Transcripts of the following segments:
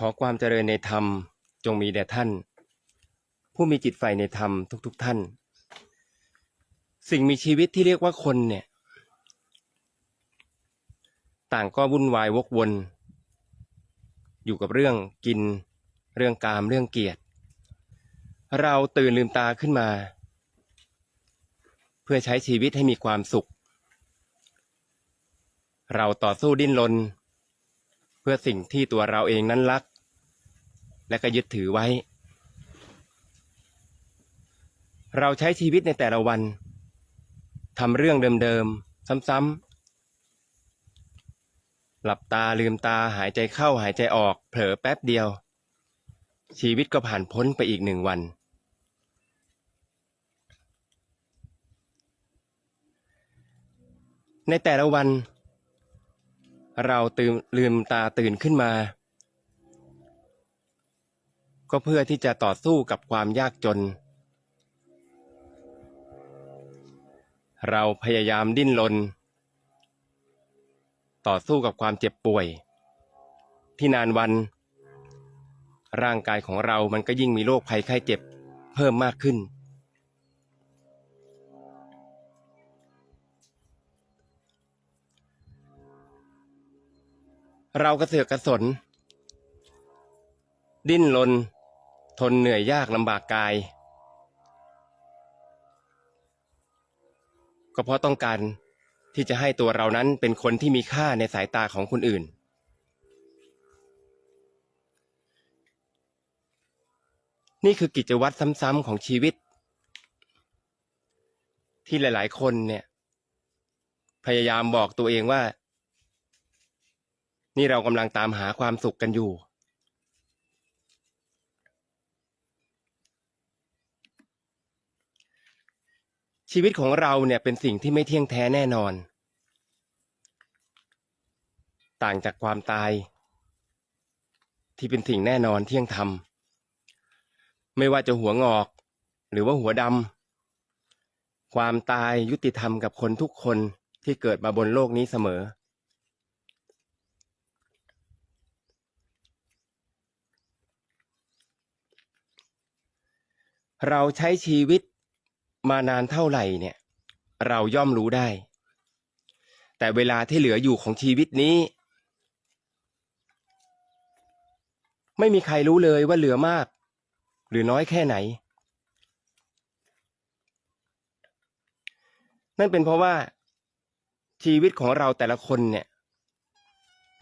ขอความเจริญในธรรมจงมีแด่ท่าน ผู้มีจิตใฝ่ในธรรมทุกๆทท่าน สิ่งมีชีวิตที่เรียกว่าคนเนี่ย ต่างก็วุ่นวายวกวน อยู่กับเรื่องกิน เรื่องกามเรื่องเกียรติ เราตื่นลืมตาขึ้นมา เพื่อใช้ชีวิตให้มีความสุข เราต่อสู้ดิ้นรน พื่อสิ่งที่ตัวเราเองนั้นรัก และก็ยึดถือไว้ เราใช้ชีวิตในแต่ละวันทำเรื่องเดิมๆ ซ้ำๆ หลับตาลืมตาหายใจเข้าหายใจออก เผลอแป๊บเดียว ชีวิตก็ผ่านพ้นไปอีกหนึ่งวัน ในแต่ละวัน เราตื่นลืมตาตื่นขึ้นมา ก็เพื่อที่จะต่อสู้กับความยากจน เราพยายามดิ้นรนต่อสู้กับความเจ็บป่วย ที่นานวัน ร่างกายของเรามันก็ยิ่งมีโรคภัยไข้เจ็บเพิ่มมากขึ้น เรากระเสือกกระสน ดิ้นรนทนเหนื่อยยากลำบากกาย ก็เพราะต้องการที่จะให้ตัวเรานั้นเป็นคนที่มีค่าในสายตาของคนอื่น นี่คือกิจวัตรซ้ำๆของชีวิต ที่หลาย ๆ คนเนี่ย พยายามบอกตัวเองว่า นี่เรากำลังตามหาความสุขกันอยู่ ชีวิตของเราเนี่ยเป็นสิ่งที่ไม่เที่ยงแท้แน่นอน ต่างจากความตาย ที่เป็นสิ่งแน่นอนเที่ยงธรรม ไม่ว่าจะหัวงอก หรือว่าหัวดำความตายยุติธรรมกับคนทุกคนที่เกิดมาบนโลกนี้เสมอ เราใช้ชีวิตมานานเท่าไหร่เนี่ย เราย่อมรู้ได้ แต่เวลาที่เหลืออยู่ของชีวิตนี้ ไม่มีใครรู้เลยว่าเหลือมาก หรือน้อยแค่ไหน นั่นเป็นเพราะว่า ชีวิตของเราแต่ละคนเนี่ย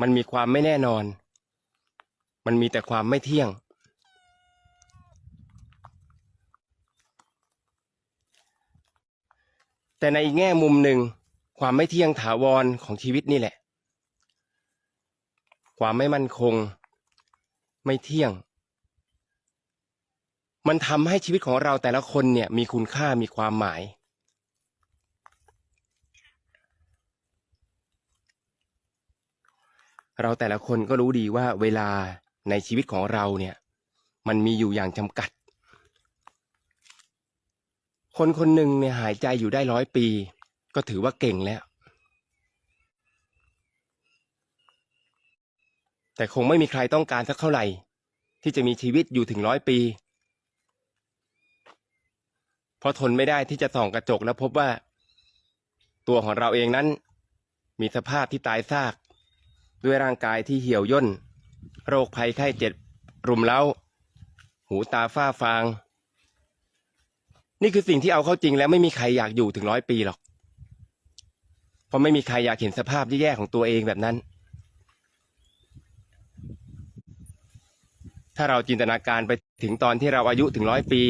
มันมีความไม่แน่นอน มันมีแต่ความไม่เที่ยง แต่ในอีกแง่มุมหนึ่ง ความไม่เที่ยงถาวรของชีวิตนี่แหละ ความไม่มั่นคง ไม่เที่ยง มันทำให้ชีวิตของเราแต่ละคนเนี่ยมีคุณค่ามีความหมายเราแต่ละคนก็รู้ดีว่าเวลาในชีวิตของเราเนี่ย มันมีอยู่อย่างจำกัด คนคนหนึ่งเนี่ยหายใจอยู่ได้ร้อยปี ก็ถือว่าเก่งแล้ว แต่คงไม่มีใครต้องการสักเท่าไหร่ ที่จะมีชีวิตอยู่ถึงร้อยปีเพราะทนไม่ได้ที่จะส่องกระจกแล้วพบว่า ตัวของเราเองนั้น มีสภาพที่ตายซาก ด้วยร่างกายที่เหี่ยวย่น โรคภัยไข้เจ็บรุมเร้า หูตาฝ้าฟาง นี่คือสิ่งที่เอาเข้าจริงแล้วไม่มีใครอยากอยู่ถึงร้อยปีหรอก เพราะไม่มีใครอยากเห็นสภาพแย่ๆของตัวเองแบบนั้น ถ้าเราจินตนาการไปถึงตอนที่เราอายุถึงร้อยปี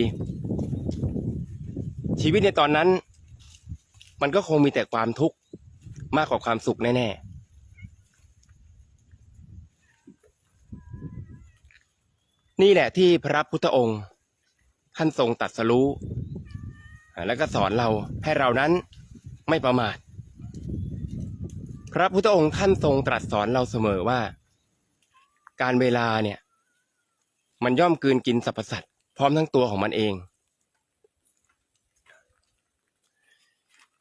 ชีวิตในตอนนั้น มันก็คงมีแต่ความทุกข์มากกว่าความสุขแน่ๆนี่แหละที่พระพุทธองค์ ท่านทรงตัดสรู้ แล้วก็สอนเราให้เรานั้นไม่ประมาท พระพุทธองค์ท่านทรงตรัสสอนเราเสมอว่า การเวลาเนี่ย มันย่อมกืนกินสรรพสัตว์พร้อมทั้งตัวของมันเอง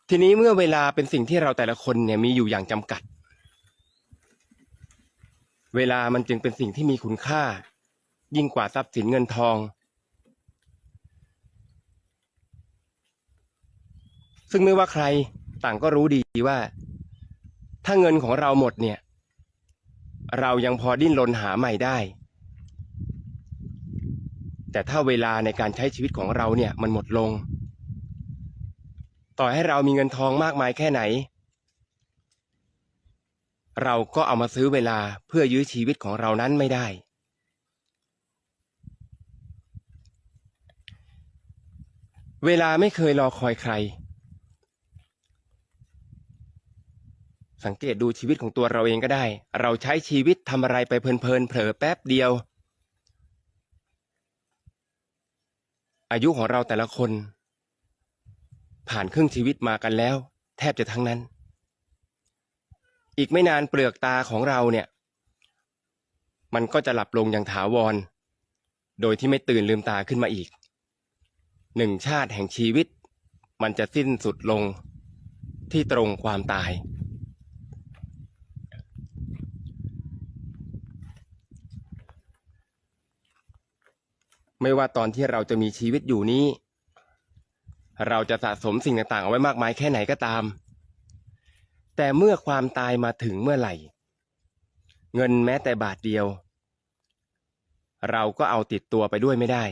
ทีนี้เมื่อเวลาเป็นสิ่งที่เราแต่ละคนเนี่ยมีอยู่อย่างจำกัด เวลามันจึงเป็นสิ่งที่มีคุณค่า ยิ่งกว่าทรัพย์สินเงินทอง ซึ่งไม่ว่าใครต่างก็รู้ดีว่า ถ้าเงินของเราหมดเนี่ย เรายังพอดิ้นรนหาใหม่ได้ แต่ถ้าเวลาในการใช้ชีวิตของเราเนี่ยมันหมดลง ต่อให้เรามีเงินทองมากมายแค่ไหน เราก็เอามาซื้อเวลาเพื่อยื้อชีวิตของเรานั้นไม่ได้เวลาไม่เคยรอคอยใคร สังเกตดูชีวิตของตัวเราเองก็ได้ เราใช้ชีวิตทำอะไรไปเพลินๆเผลอแป๊บเดียว อายุของเราแต่ละคน ผ่านครึ่งชีวิตมากันแล้ว แทบจะทั้งนั้น อีกไม่นานเปลือกตาของเราเนี่ย มันก็จะหลับลงอย่างถาวร โดยที่ไม่ตื่นลืมตาขึ้นมาอีก หนึ่งชาติแห่งชีวิต มันจะสิ้นสุดลงที่ตรงความตาย ไม่ว่าตอนที่เราจะมีชีวิตอยู่นี้ เราจะสะสมสิ่งต่างๆ เอาไว้มากมายแค่ไหนก็ตาม แต่เมื่อความตายมาถึงเมื่อไหร่ เงินแม้แต่บาทเดียว เราก็เอาติดตัวไปด้วยไม่ได้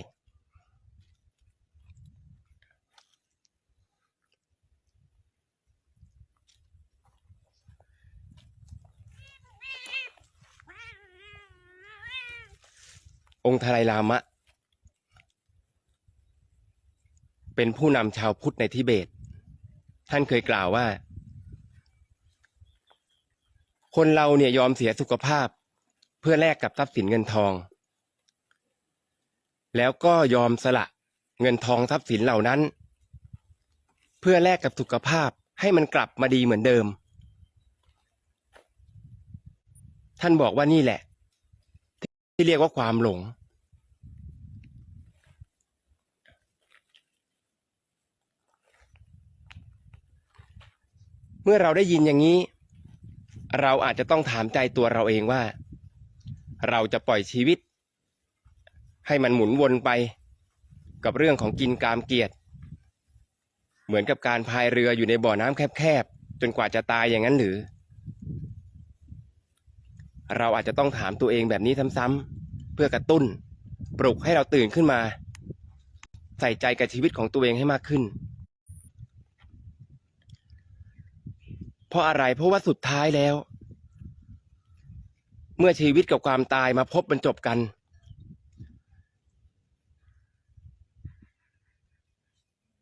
องค์ทลายลามะ เป็นผู้นำชาวพุทธในทิเบต ท่านเคยกล่าวว่า คนเราเนี่ยยอมเสียสุขภาพ เพื่อแลกกับทรัพย์สินเงินทอง แล้วก็ยอมสละเงินทองทรัพย์สินเหล่านั้น เพื่อแลกกับสุขภาพให้มันกลับมาดีเหมือนเดิม ท่านบอกว่านี่แหละ ที่เรียกว่าความหลง เมื่อเราได้ยินอย่างนี้ เราอาจจะต้องถามใจตัวเราเองว่า เราจะปล่อยชีวิต ให้มันหมุนวนไป กับเรื่องของกินกามเกียรติ เหมือนกับการพายเรืออยู่ในบ่อน้ำแคบๆ จนกว่าจะตายอย่างนั้นหรือ เราอาจจะต้องถามตัวเองแบบนี้ซ้ำๆเพื่อกระตุ้น ปลุกให้เราตื่นขึ้นมา ใส่ใจกับชีวิตของตัวเองให้มากขึ้น เพราะอะไรเพราะว่าสุดท้ายแล้ว เมื่อชีวิตกับความตายมาพบบรรจบกัน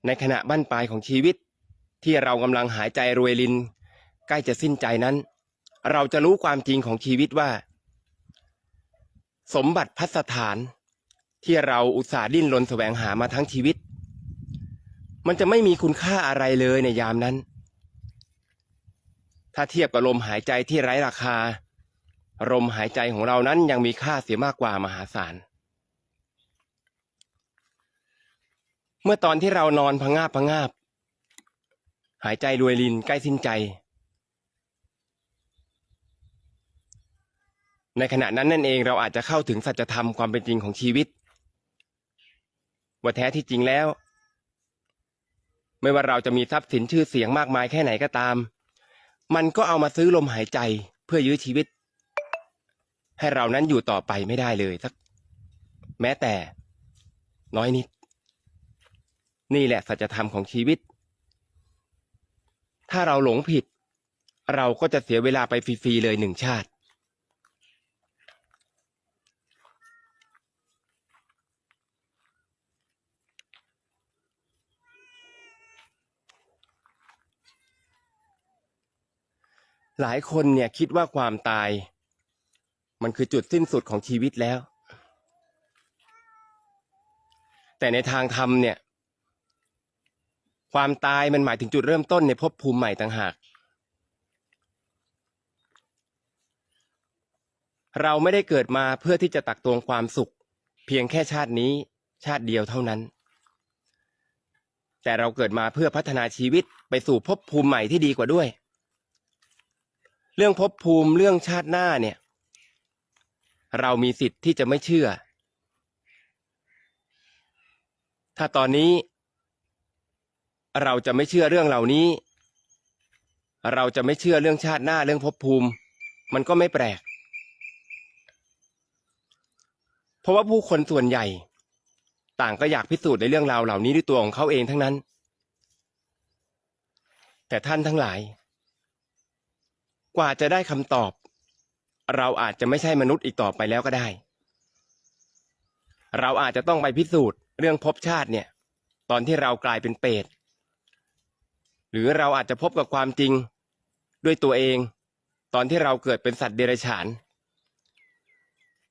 ในขณะบั้นปลายของชีวิตที่เรากำลังหายใจรวยลิน ใกล้จะสิ้นใจนั้น เราจะรู้ความจริงของชีวิตว่า สมบัติพัสถานที่เราอุตส่าห์ดิ้นรนแสวงหามาทั้งชีวิต มันจะไม่มีคุณค่าอะไรเลยในยามนั้น ถ้าเทียบกับลมหายใจที่ไร้ราคา ลมหายใจของเรานั้นยังมีค่าเสียมากกว่ามหาศาล เมื่อตอนที่เรานอนพงาบพงาบ หายใจรวยลินใกล้สิ้นใจ ในขณะนั้นนั่นเองเราอาจจะเข้าถึงสัจธรรมความเป็นจริงของชีวิต ว่าแท้ที่จริงแล้ว ไม่ว่าเราจะมีทรัพย์สินชื่อเสียงมากมายแค่ไหนก็ตาม มันก็เอามาซื้อลมหายใจเพื่อยื้อชีวิต ให้เรานั้นอยู่ต่อไปไม่ได้เลยสัก แม้แต่ น้อยนิด นี่แหละสัจธรรมของชีวิต ถ้าเราหลงผิด เราก็จะเสียเวลาไปฟรีๆเลยหนึ่งชาติ หลายคนเนี่ยคิดว่าความตาย มันคือจุดสิ้นสุดของชีวิตแล้ว แต่ในทางธรรมเนี่ย ความตายมันหมายถึงจุดเริ่มต้นในภพภูมิใหม่ต่างหาก เราไม่ได้เกิดมาเพื่อที่จะตักตวงความสุข เพียงแค่ชาตินี้ชาติเดียวเท่านั้น แต่เราเกิดมาเพื่อพัฒนาชีวิตไปสู่ภพภูมิใหม่ที่ดีกว่าด้วย รื่องภพภูมิเรื่องชาติหน้าเนี่ย เรามีสิทธิ์ที่จะไม่เชื่อ ถ้าตอนนี้ เราจะไม่เชื่อเรื่องเหล่านี้ เราจะไม่เชื่อเรื่องชาติหน้าเรื่องภพภูมิ มันก็ไม่แปลก เพราะว่าผู้คนส่วนใหญ่ ต่างก็อยากพิสูจน์ในเรื่องราวเหล่านี้ด้วยตัวของเขาเองทั้งนั้น แต่ท่านทั้งหลาย กว่าจะได้คำตอบ เราอาจจะไม่ใช่มนุษย์อีกต่อไปแล้วก็ได้ เราอาจจะต้องไปพิสูจน์เรื่องภพชาติเนี่ย ตอนที่เรากลายเป็นเปรตหรือเราอาจจะพบกับความจริงด้วยตัวเอง ตอนที่เราเกิดเป็นสัตว์เดรัจฉาน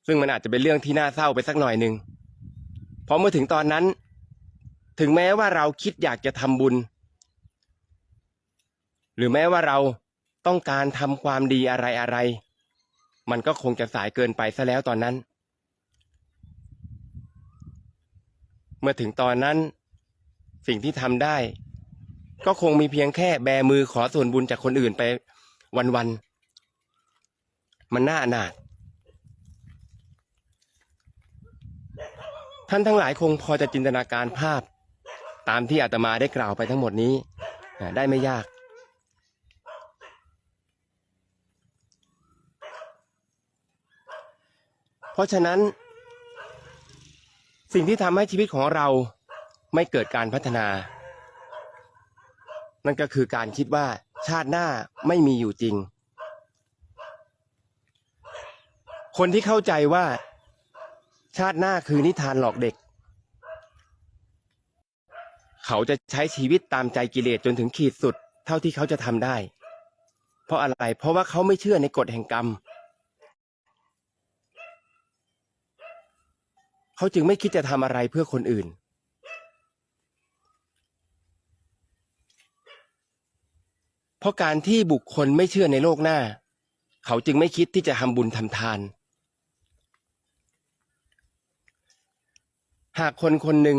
ซึ่งมันอาจจะเป็นเรื่องที่น่าเศร้าไปสักหน่อยหนึ่งเพราะเมื่อถึงตอนนั้น ถึงแม้ว่าเราคิดอยากจะทำบุญ หรือแม้ว่าเรา ต้องการทำความดีอะไรอะไร มันก็คงจะสายเกินไปซะแล้วตอนนั้น เมื่อถึงตอนนั้น สิ่งที่ทำได้ ก็คงมีเพียงแค่แบมือขอส่วนบุญจากคนอื่นไปวันๆ มันน่าอนาถท่านทั้งหลายคงพอจะจินตนาการภาพ ตามที่อาตมาได้กล่าวไปทั้งหมดนี้ได้ไม่ยาก เพราะฉะนั้น สิ่งที่ทำให้ชีวิตของเราไม่เกิดการพัฒนา นั่นก็คือการคิดว่าชาติหน้าไม่มีอยู่จริง คนที่เข้าใจว่า ชาติหน้าคือนิทานหลอกเด็ก เขาจะใช้ชีวิตตามใจกิเลสจนถึงขีดสุด เท่าที่เขาจะทำได้ เพราะอะไร เพราะว่าเขาไม่เชื่อในกฎแห่งกรรม เขาจึงไม่คิดจะทำอะไรเพื่อคนอื่น เพราะการที่บุคคลไม่เชื่อในโลกหน้า เขาจึงไม่คิดที่จะทำบุญทำทาน หากคนคนหนึ่ง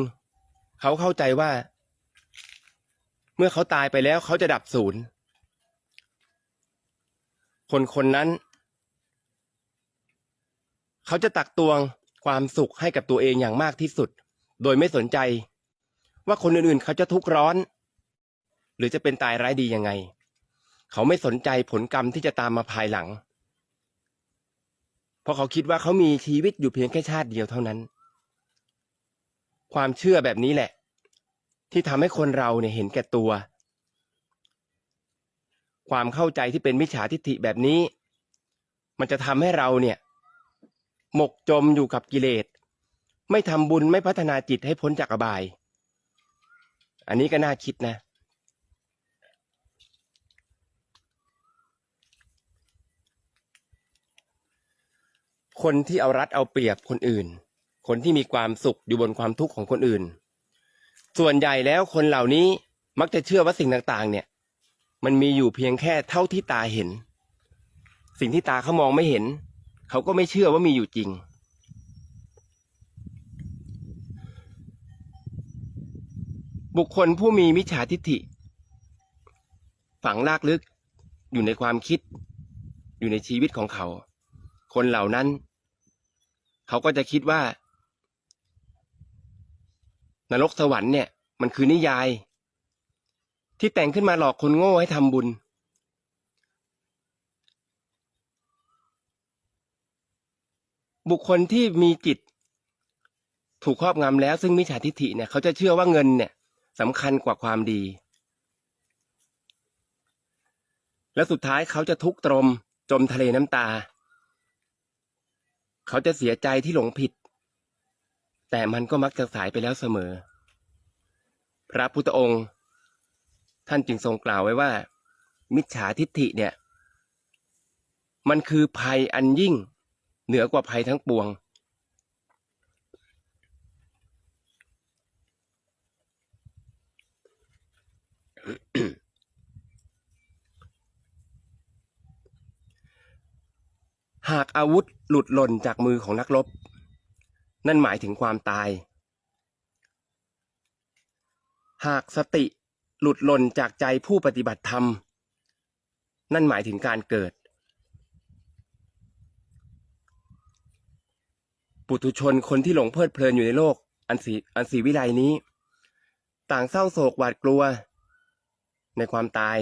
เขาเข้าใจว่า เมื่อเขาตายไปแล้วเขาจะดับศูนย์ คนคนนั้น เขาจะตักตวง ความสุขให้กับตัวเองอย่างมากที่สุด โดยไม่สนใจ ว่าคนอื่นๆ เขาจะทุกข์ร้อน หรือจะเป็นตายร้ายดียังไง เขาไม่สนใจผลกรรมที่จะตามมาภายหลัง เพราะเขาคิดว่าเขามีชีวิตอยู่เพียงแค่ชาติเดียวเท่านั้น ความเชื่อแบบนี้แหละ ที่ทำให้คนเราเนี่ยเห็นแก่ตัว ความเข้าใจที่เป็นมิจฉาทิฏฐิแบบนี้ มันจะทำให้เราเนี่ย หมกจมอยู่กับกิเลส ไม่ทำบุญไม่พัฒนาจิตให้พ้นจากอบาย อันนี้ก็น่าคิดนะ คนที่เอารัดเอาเปรียบคนอื่น คนที่มีความสุขอยู่บนความทุกข์ของคนอื่น ส่วนใหญ่แล้วคนเหล่านี้มักจะเชื่อว่าสิ่งต่างๆ เนี่ย มันมีอยู่เพียงแค่เท่าที่ตาเห็น สิ่งที่ตาเขามองไม่เห็น เขาก็ไม่เชื่อว่ามีอยู่จริง บุคคลผู้มีมิจฉาทิฏฐิ ฝังลากลึกอยู่ในความคิด อยู่ในชีวิตของเขา คนเหล่านั้น เขาก็จะคิดว่า นรกสวรรค์เนี่ย มันคือนิยาย ที่แต่งขึ้นมาหลอกคนโง่ให้ทำบุญ บุคคลที่มีจิต ถูกครอบงำแล้ว ซึ่งมิจฉาทิฏฐิเนี่ยเขาจะเชื่อว่าเงินเนี่ยสำคัญกว่าความดี แล้วสุดท้ายเขาจะทุกข์ตรม จมทะเลน้ำตา เขาจะเสียใจที่หลงผิด แต่มันก็มักจะสายไปแล้วเสมอ พระพุทธองค์ ท่านจึงทรงกล่าวไว้ว่า มิจฉาทิฏฐิเนี่ย มันคือภัยอันยิ่ง เหนือกว่าภัยทั้งปวง หากอาวุธหลุดหล่นจากมือของนักรบ นั่นหมายถึงความตาย หากสติหลุดหล่นจากใจผู้ปฏิบัติธรรม นั่นหมายถึงการเกิด ปุถุชนคนที่หลงเพลิดเพลินอยู่ในโลก อันสีอันสีวิไลนี้ ต่างเศร้าโศกหวาดกลัว ในความตาย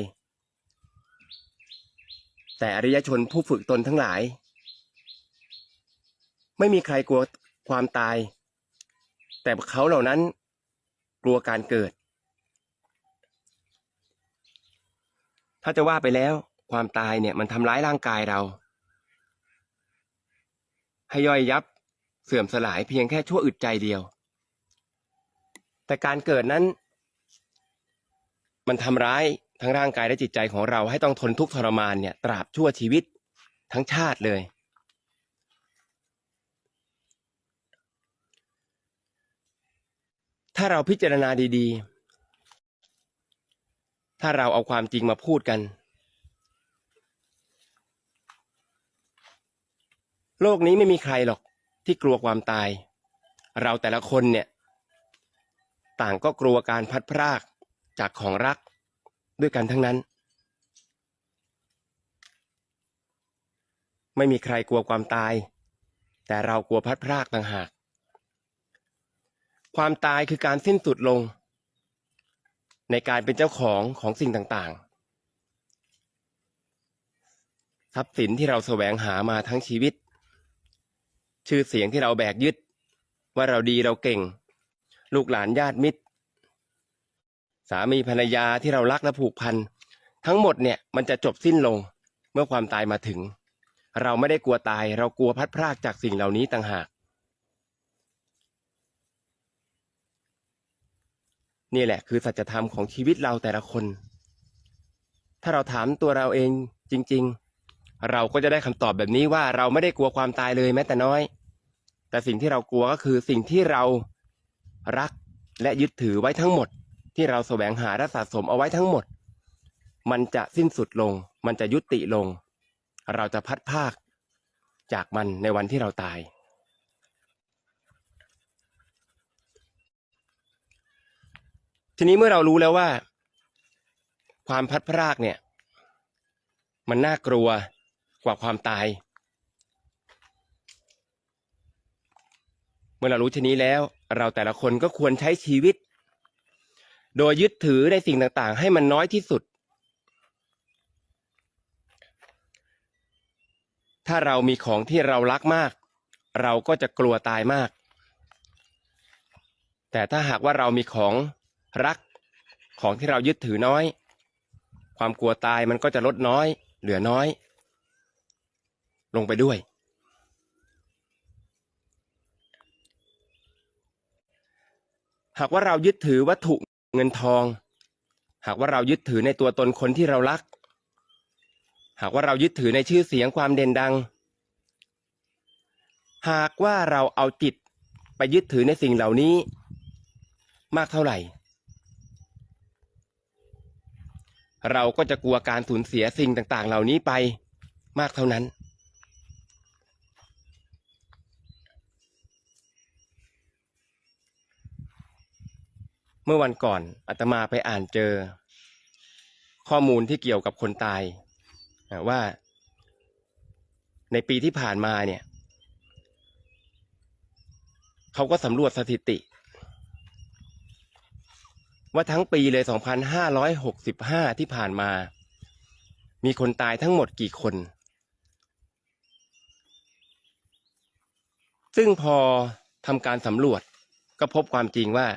แต่อริยชนผู้ฝึกตนทั้งหลาย ไม่มีใครกลัวความตาย แต่เขาเหล่านั้นกลัวการเกิด ถ้าจะว่าไปแล้วความตายเนี่ยมันทำร้ายร่างกายเรา ให้ย่อยยับ เสื่อมสลายเพียงแค่ชั่วอึดใจเดียว แต่การเกิดนั้น มันทำร้ายทั้งร่างกายและจิตใจของเราให้ต้องทนทุกข์ทรมานเนี่ยตราบชั่วชีวิตทั้งชาติเลย ถ้าเราพิจารณาดี ๆ ถ้าเราเอาความจริงมาพูดกัน โลกนี้ไม่มีใครหรอก ที่กลัวความตาย เราแต่ละคนเนี่ย ต่างก็กลัวการพัดพรากจากของรักด้วยกันทั้งนั้น ไม่มีใครกลัวความตาย แต่เรากลัวพัดพรากต่างหาก ความตายคือการสิ้นสุดลง ในการเป็นเจ้าของของสิ่งต่างๆ ทรัพย์สินที่เราแสวงหามาทั้งชีวิต ชื่อเสียงที่เราแบกยึด ว่าเราดีเราเก่ง ลูกหลานญาติมิตร สามีภรรยาที่เรารักและผูกพันทั้งหมดเนี่ยมันจะจบสิ้นลงเมื่อความตายมาถึง เราไม่ได้กลัวตาย เรากลัวพัดพรากจากสิ่งเหล่านี้ต่างหาก นี่แหละคือสัจธรรมของชีวิตเราแต่ละคน ถ้าเราถามตัวเราเองจริง ๆ เราก็จะได้คำตอบแบบนี้ว่าเราไม่ได้กลัวความตายเลยแม้แต่น้อย แต่สิ่งที่เรากลัวก็คือสิ่งที่เรารักและยึดถือไว้ทั้งหมด ที่เราแสวงหาและสะสมเอาไว้ทั้งหมด มันจะสิ้นสุดลง มันจะยุติลง เราจะพัดภาค จากมันในวันที่เราตาย ทีนี้เมื่อเรารู้แล้วว่า ความพัดพรากเนี่ย มันน่ากลัวกว่าความตาย เมื่อเรารู้ชนี้แล้ว เราแต่ละคนก็ควรใช้ชีวิต โดยยึดถือในสิ่งต่างๆ ให้มันน้อยที่สุด ถ้าเรามีของที่เรารักมาก เราก็จะกลัวตายมาก แต่ถ้าหากว่าเรามีของรักของที่เรายึดถือน้อย ความกลัวตายมันก็จะลดน้อย เหลือน้อย ลงไปด้วย หากว่าเรายึดถือวัตถุเงินทอง หากว่าเรายึดถือในตัวตนคนที่เรารัก หากว่าเรายึดถือในชื่อเสียงความเด่นดัง หากว่าเราเอาจิตไปยึดถือในสิ่งเหล่านี้ มากเท่าไหร่ เราก็จะกลัวการสูญเสียสิ่งต่างๆ เหล่านี้ไปมากเท่านั้น มื่อวันก่อนอาตมาไปอ่านเจอ ข้อมูลที่เกี่ยวกับคนตายว่า ในปีที่ผ่านมาเนี่ยเขาก็สำรวจสถิติ ว่าทั้งปีเลย 2,565 ที่ผ่านมา มีคนตายทั้งหมดกี่คน ซึ่งพอทำการสำรวจก็พบความจริงว่า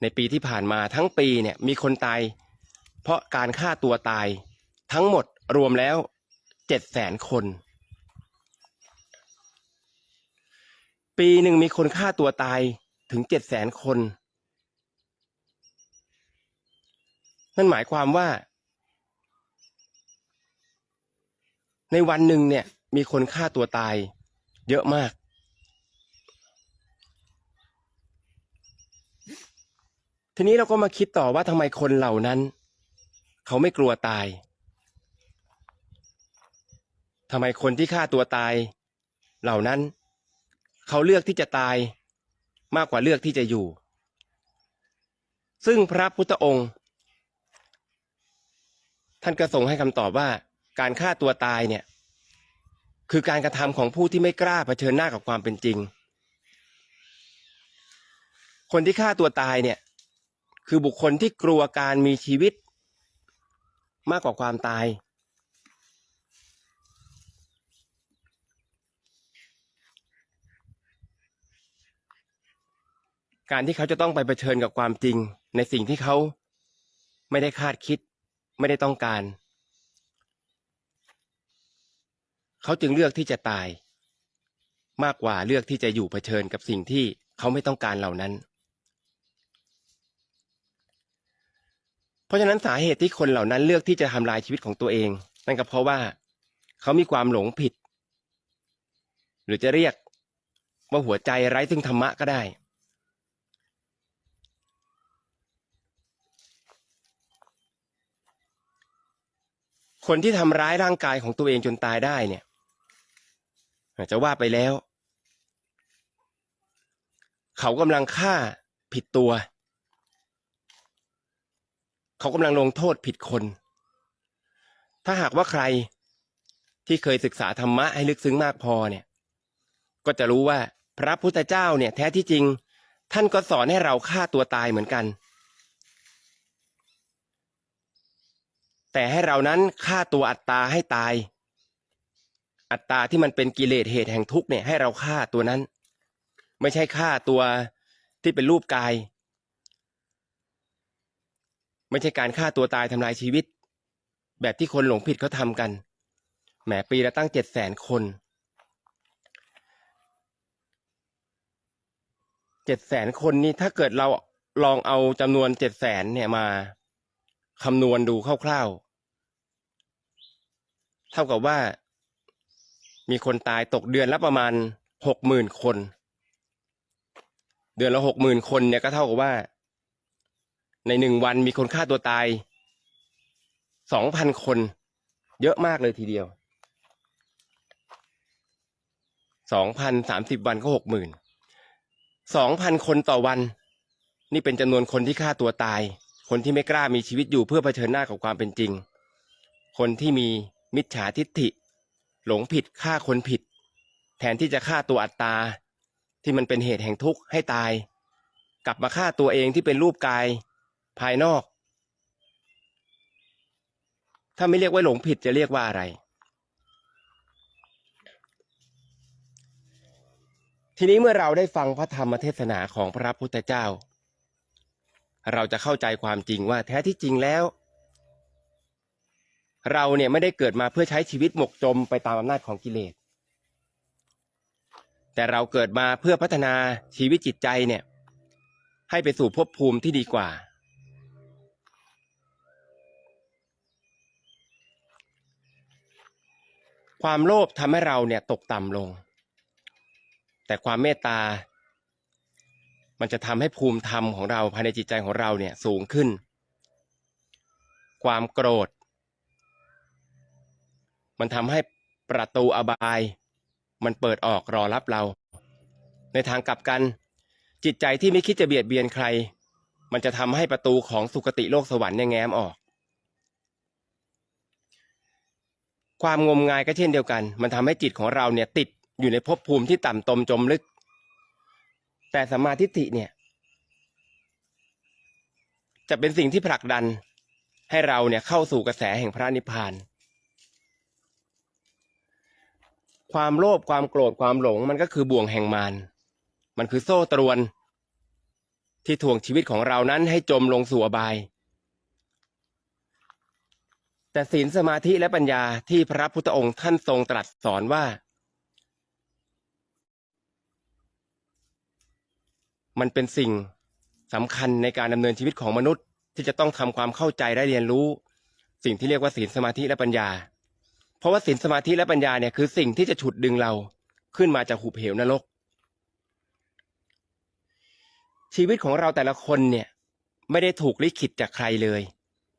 ในปีที่ผ่านมาทั้งปีเนี่ยมีคนตาย เพราะการฆ่าตัวตายทั้งหมดรวมแล้วเจ็ดแสนคน ปีหนึ่งมีคนฆ่าตัวตายถึงเจ็ดแสนคน นั่นหมายความว่า ในวันหนึ่งเนี่ยมีคนฆ่าตัวตายเยอะมาก ทีนี้เราก็มาคิดต่อว่าทำไมคนเหล่านั้น เขาไม่กลัวตายทำไมคนที่ฆ่าตัวตาย เหล่านั้น เขาเลือกที่จะตายมากกว่าเลือกที่จะอยู่ ซึ่งพระพุทธองค์ ท่านก็ทรงให้คำตอบว่า การฆ่าตัวตายเนี่ย คือการกระทำของผู้ที่ไม่กล้าเผชิญหน้ากับความเป็นจริง คนที่ฆ่าตัวตายเนี่ย คือบุคคลที่กลัวการมีชีวิต มากกว่าความตาย การที่เขาจะต้องไปเผชิญกับความจริง ในสิ่งที่เขาไม่ได้คาดคิด ไม่ได้ต้องการ เขาจึงเลือกที่จะตาย มากกว่าเลือกที่จะอยู่เผชิญกับสิ่งที่เขาไม่ต้องการเหล่านั้น เพราะฉะนั้นสาเหตุที่คนเหล่านั้นเลือกที่จะทำลายชีวิตของตัวเอง นั่นก็เพราะว่าเขามีความหลงผิด หรือจะเรียกว่าหัวใจไร้ซึ่งธรรมะก็ได้ คนที่ทำร้ายร่างกายของตัวเองจนตายได้เนี่ยจะว่าไปแล้ว เขากำลังฆ่าผิดตัว เขากำลังลงโทษผิดคน ถ้าหากว่าใครที่เคยศึกษาธรรมะให้ลึกซึ้งมากพอเนี่ย ก็จะรู้ว่าพระพุทธเจ้าเนี่ยแท้ที่จริง ท่านก็สอนให้เราฆ่าตัวตายเหมือนกัน แต่ให้เรานั้นฆ่าตัวอัตตาให้ตาย อัตตาที่มันเป็นกิเลสเหตุแห่งทุกข์เนี่ยให้เราฆ่าตัวนั้น ไม่ใช่ฆ่าตัวที่เป็นรูปกาย ไม่ใช่การฆ่าตัวตายทำลายชีวิต แบบที่คนหลงผิดเขาทำกัน แหมปีละตั้งเจ็ดแสนคนเจ็ดแสนคนนี่ถ้าเกิดเราลองเอาจำนวนเจ็ดแสนเนี่ยมาคำนวณดูคร่าวๆ เท่ากับว่า มีคนตายตกเดือนละประมาณหกหมื่นคน เดือนละหกหมื่นคนเนี่ยก็เท่ากับว่า ในหนึ่งวันมีคนฆ่าตัวตายสองพันคน เยอะมากเลยทีเดียวสองพันสามสิบวันก็หกหมื่นสองพันคนต่อวัน นี่เป็นจำนวนคนที่ฆ่าตัวตาย คนที่ไม่กล้ามีชีวิตอยู่เพื่อเผชิญหน้ากับความเป็นจริง คนที่มีมิจฉาทิฏฐิ หลงผิดฆ่าคนผิด แทนที่จะฆ่าตัวอัตตา ที่มันเป็นเหตุแห่งทุกข์ให้ตาย กลับมาฆ่าตัวเองที่เป็นรูปกาย ภายนอก ถ้าไม่เรียกว่าหลงผิดจะเรียกว่าอะไร ทีนี้เมื่อเราได้ฟังพระธรรมเทศนาของพระพุทธเจ้า เราจะเข้าใจความจริงว่าแท้ที่จริงแล้ว เราเนี่ยไม่ได้เกิดมาเพื่อใช้ชีวิตหมกจมไปตามอำนาจของกิเลสแต่เราเกิดมาเพื่อพัฒนาชีวิตจิตใจเนี่ย ให้ไปสู่ภพภูมิที่ดีกว่า ความโลภทำให้เราเนี่ยตกต่ำลง แต่ความเมตตา มันจะทำให้ภูมิธรรมของเราภายในจิตใจของเราเนี่ยสูงขึ้น ความโกรธ มันทำให้ประตูอบาย มันเปิดออกรอรับเรา ในทางกลับกันจิตใจที่ไม่คิดจะเบียดเบียนใคร มันจะทำให้ประตูของสุคติโลกสวรรค์เนี่ยแง้มออก ความงมงายก็เช่นเดียวกัน มันทำให้จิตของเราเนี่ยติดอยู่ในภพภูมิที่ต่ำตมจมลึก แต่สัมมาทิฏฐิเนี่ย จะเป็นสิ่งที่ผลักดันให้เราเนี่ยเข้าสู่กระแสแห่งพระนิพพาน ความโลภความโกรธความหลงมันก็คือบ่วงแห่งมารมันคือโซ่ตรวน ที่ถ่วงชีวิตของเรานั้นให้จมลงสู่อบาย แต่ศีลสมาธิและปัญญาที่พระพุทธองค์ท่านทรงตรัสสอนว่า มันเป็นสิ่งสำคัญในการดำเนินชีวิตของมนุษย์ ที่จะต้องทำความเข้าใจและเรียนรู้ สิ่งที่เรียกว่าศีลสมาธิและปัญญา เพราะว่าศีลสมาธิและปัญญาเนี่ยคือสิ่งที่จะฉุดดึงเราขึ้นมาจากหุบเหวนรก ชีวิตของเราแต่ละคนเนี่ยไม่ได้ถูกลิขิตจากใครเลย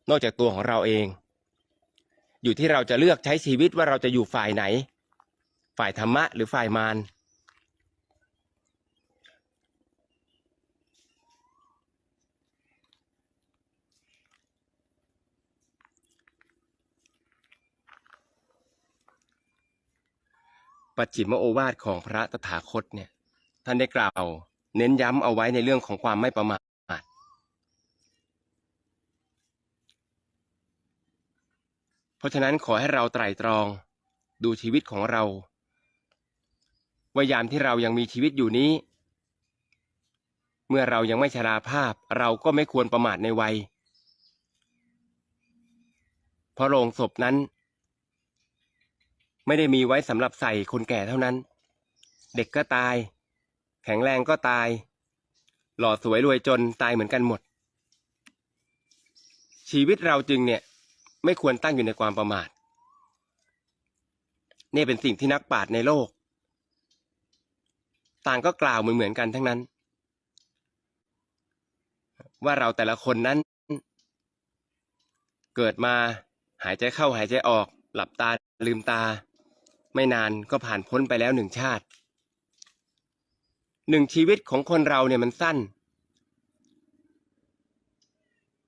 นอกจากตัวของเราเอง อยู่ที่เราจะเลือกใช้ชีวิตว่าเราจะอยู่ฝ่ายไหน ฝ่ายธรรมะหรือฝ่ายมารปัจฉิมโอวาทของพระตถาคตเนี่ยท่านได้กล่าว เน้นย้ำเอาไว้ในเรื่องของความไม่ประมาท เพราะฉะนั้นขอให้เราไตร่ตรอง ดูชีวิตของเรา ว่ายามที่เรายังมีชีวิตอยู่นี้ เมื่อเรายังไม่ชราภาพเราก็ไม่ควรประมาทในวัย เพราะโรงศพนั้น ไม่ได้มีไว้สำหรับใส่คนแก่เท่านั้น เด็กก็ตาย แข็งแรงก็ตาย หล่อสวยรวยจนตายเหมือนกันหมด ชีวิตเราจึงเนี่ย ไม่ควรตั้งอยู่ในความประมาทนี่เป็นสิ่งที่นักปราชญ์ในโลก ต่างก็กล่าวเหมือนเหมือนกันทั้งนั้น ว่าเราแต่ละคนนั้น เกิดมาหายใจเข้าหายใจออก หลับตาลืมตา ไม่นานก็ผ่านพ้นไปแล้วหนึ่งชาติหนึ่งชีวิตของคนเราเนี่ยมันสั้น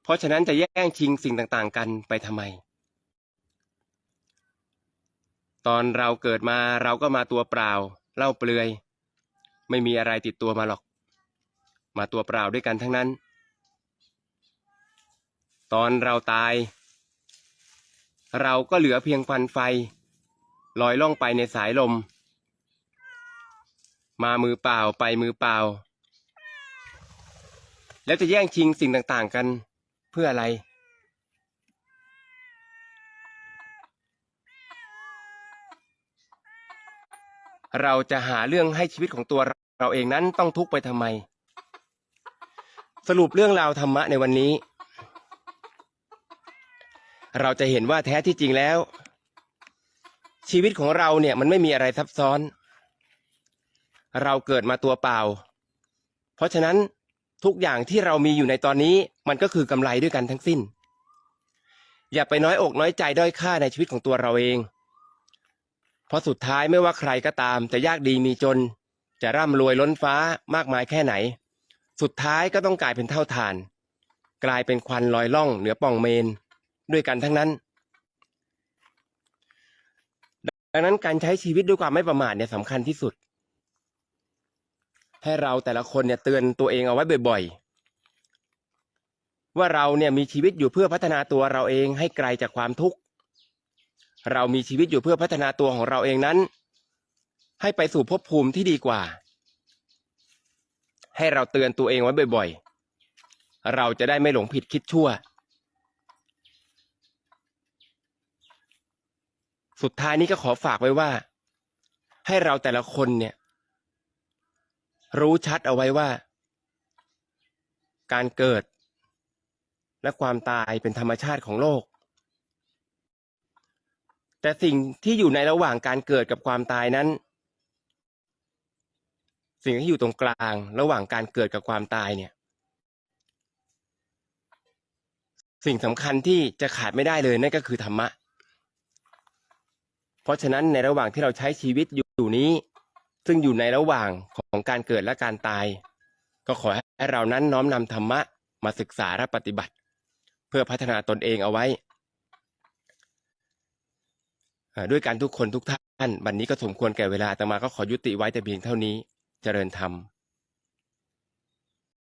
เพราะฉะนั้นจะแย่งชิงสิ่งต่างๆ กันไปทำไม ตอนเราเกิดมาเราก็มาตัวเปล่าเล่าเปลือย ไม่มีอะไรติดตัวมาหรอก มาตัวเปล่าด้วยกันทั้งนั้น ตอนเราตาย เราก็เหลือเพียงฟันไฟ ลอยล่องไปในสายลม มามือเปล่าไปมือเปล่า แล้วจะแย่งชิงสิ่งต่างๆกัน เพื่ออะไร เราจะหาเรื่องให้ชีวิตของตัวเราเองนั้นต้องทุกข์ไปทำไม สรุปเรื่องราวธรรมะในวันนี้ เราจะเห็นว่าแท้ที่จริงแล้ว ชีวิตของเราเนี่ยมันไม่มีอะไรซับซ้อน เราเกิดมาตัวเปล่า เพราะฉะนั้น ทุกอย่างที่เรามีอยู่ในตอนนี้มันก็คือกำไรด้วยกันทั้งสิ้น อย่าไปน้อยอกน้อยใจด้อยค่าในชีวิตของตัวเราเอง เพราะสุดท้ายไม่ว่าใครก็ตามจะยากดีมีจน จะร่ำรวยล้นฟ้ามากมายแค่ไหน สุดท้ายก็ต้องกลายเป็นเท่าฐาน กลายเป็นควันลอยล่องเหนือป่องเมน ด้วยกันทั้งนั้น ดังนั้นการใช้ชีวิตด้วยความไม่ประมาทเนี่ยสำคัญที่สุด ให้เราแต่ละคนเนี่ยเตือนตัวเองเอาไว้บ่อย ๆ ว่าเราเนี่ยมีชีวิตอยู่เพื่อพัฒนาตัวเราเองให้ไกลจากความทุกข์ เรามีชีวิตอยู่เพื่อพัฒนาตัวของเราเองนั้น ให้ไปสู่ภพภูมิที่ดีกว่า ให้เราเตือนตัวเองไว้บ่อย ๆ เราจะได้ไม่หลงผิดคิดชั่ว สุดท้ายนี้ก็ขอฝากไว้ว่า ให้เราแต่ละคนเนี่ย รู้ชัดเอาไว้ว่า การเกิด และความตายเป็นธรรมชาติของโลก แต่สิ่งที่อยู่ในระหว่างการเกิดกับความตายนั้น สิ่งที่อยู่ตรงกลางระหว่างการเกิดกับความตายเนี่ย สิ่งสำคัญที่จะขาดไม่ได้เลยนั่นก็คือธรรมะ เพราะฉะนั้นในระหว่างที่เราใช้ชีวิตอยู่นี้ ซึ่งอยู่ในระหว่างของการเกิดและการตาย ก็ขอให้เรานั้นน้อมนำธรรมะมาศึกษาและปฏิบัติ เพื่อพัฒนาตนเองเอาไว้ ด้วยการทุกคนทุกท่าน วันนี้ก็สมควรแก่เวลาแต่มาก็ขอยุติไว้แต่เพียงเท่านี้ เจริญธรรม